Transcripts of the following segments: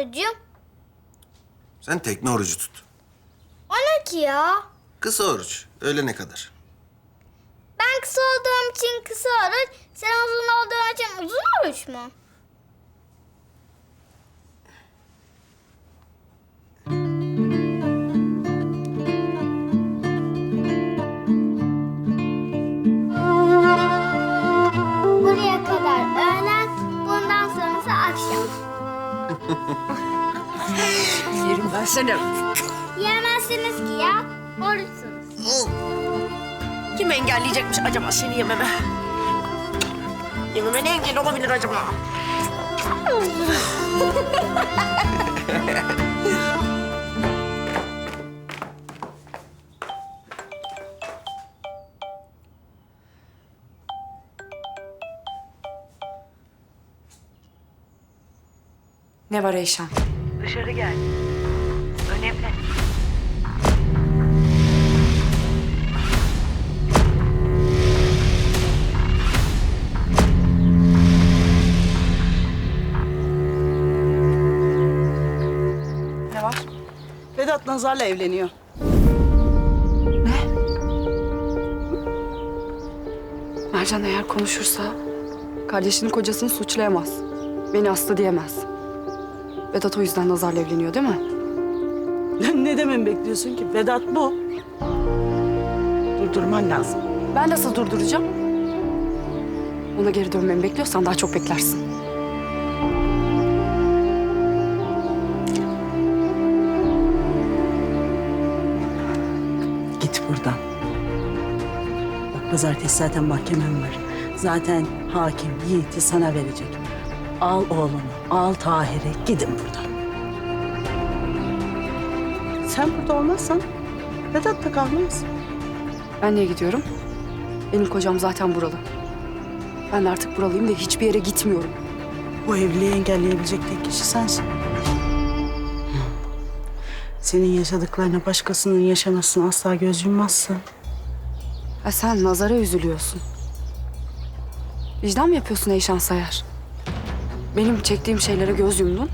orucum? Sen tekne orucu tut. O ne ki ya? Kısa oruç. Öğlene kadar. Ben kısa olduğum için kısa oruç, sen uzun olduğun için uzun oruç mu? Yerim ben seni. Yemezsiniz ki ya, oruçsunuz. Kim engelleyecekmiş acaba seni yememe? Yememe ne engel olabilir acaba? Ne var Eyşan? Dışarı gel. Önemli. Ne var? Vedat Nazar'la evleniyor. Ne? Mercan eğer konuşursa kardeşinin kocasını suçlayamaz. Beni aslı diyemez. Vedat o yüzden Nazar'la evleniyor değil mi? ne dememi bekliyorsun ki? Vedat bu. Durdurman lazım. Ben nasıl durduracağım? Ona geri dönmemi bekliyorsan daha çok beklersin. Git buradan. Bak pazartesi zaten mahkemem var. Zaten hakim Yiğit'i sana verecek. Al oğlunu, al Tahir'i, gidin buradan. Sen burada olmazsan Vedat da kalmaz. Ben niye gidiyorum? Benim kocam zaten buralı. Ben de artık buralıyım ve hiçbir yere gitmiyorum. Bu evliliği engelleyebilecek tek kişi sensin. Senin yaşadıklarına başkasının yaşamasına asla göz yummazsın. Ha sen nazara üzülüyorsun. Vicdan mı yapıyorsun Eyşan Sayar? Benim çektiğim şeylere göz yumdun.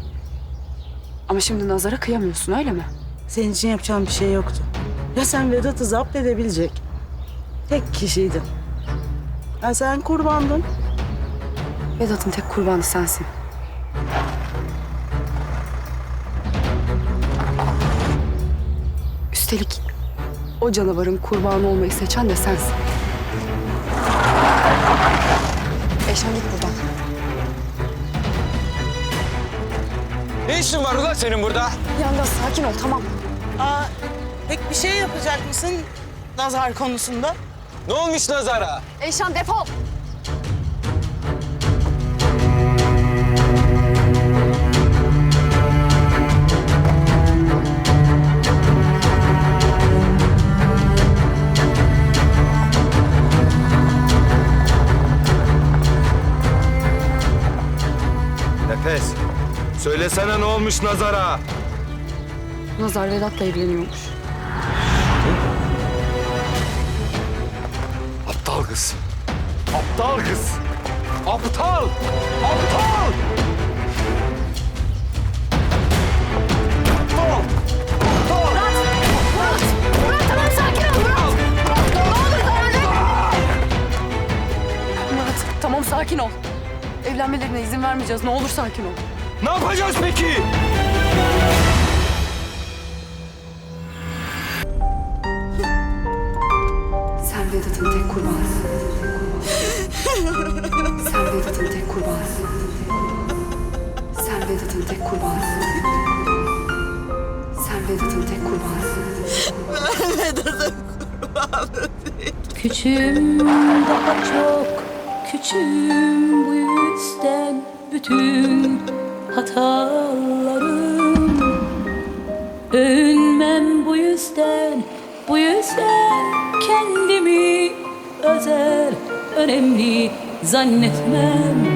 Ama şimdi nazara kıyamıyorsun öyle mi? Senin için yapacağım bir şey yoktu. Ya sen Vedat'ı zapt edebilecek tek kişiydin. Ya sen kurbandın. Vedat'ın tek kurbanı sensin. Üstelik o canavarın kurbanı olmayı seçen de sensin. Eyşan git buradan. Ne işin var ulan senin burada? Yanda sakin ol tamam. Aa, pek bir şey yapacak mısın nazar konusunda? Ne olmuş Nazar'a? Eyşan defol. Söylesene ne olmuş Nazar'a? Nazar Vedat'la evleniyormuş. Aptal kız. Aptal kız. Aptal. Aptal. Aptal. Aptal. Murat tamam sakin ol Murat. Ne olur sana Murat tamam sakin ol. Evlenmelerine izin vermeyeceğiz. Ne olur sakin ol. Ne yapacağız peki? Sen Vedat'ın tek kurbanısın. Sen Vedat'ın tek kurbanısın. Sen Vedat'ın tek kurbanısın. Sen Vedat'ın tek kurbanısın. Küçüğüm daha çok küçüğüm bu yüzden bütün hatalarım. Övünmem bu yüzden bu yüzden kendimi özel önemli zannetmem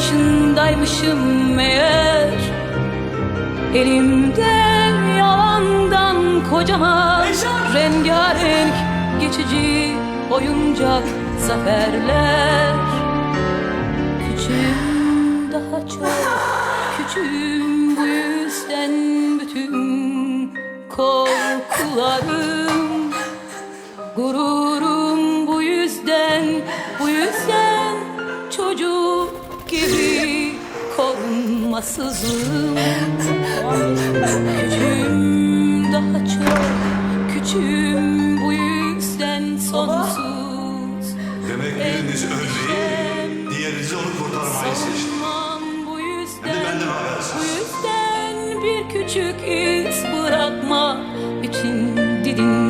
başındaymışım meğer. Elimde yalandan kocaman rengarenk geçici oyuncak zaferler. Küçüğüm daha çok küçüğüm bu yüzden bütün korkularım korunmasızım Küçüğüm daha çok küçüğüm bu yüzden sonsuz Demek biriniz ölmeyi, diğeriniz onu kurtarmayı seçti. Bu yüzden, benden habersiz. bu yüzden bir küçük iz bırakmak için didinmem.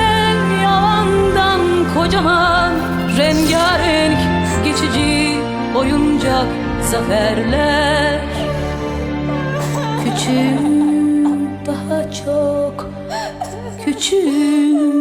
oyuncak zaferler. Küçüğüm daha çok küçüğüm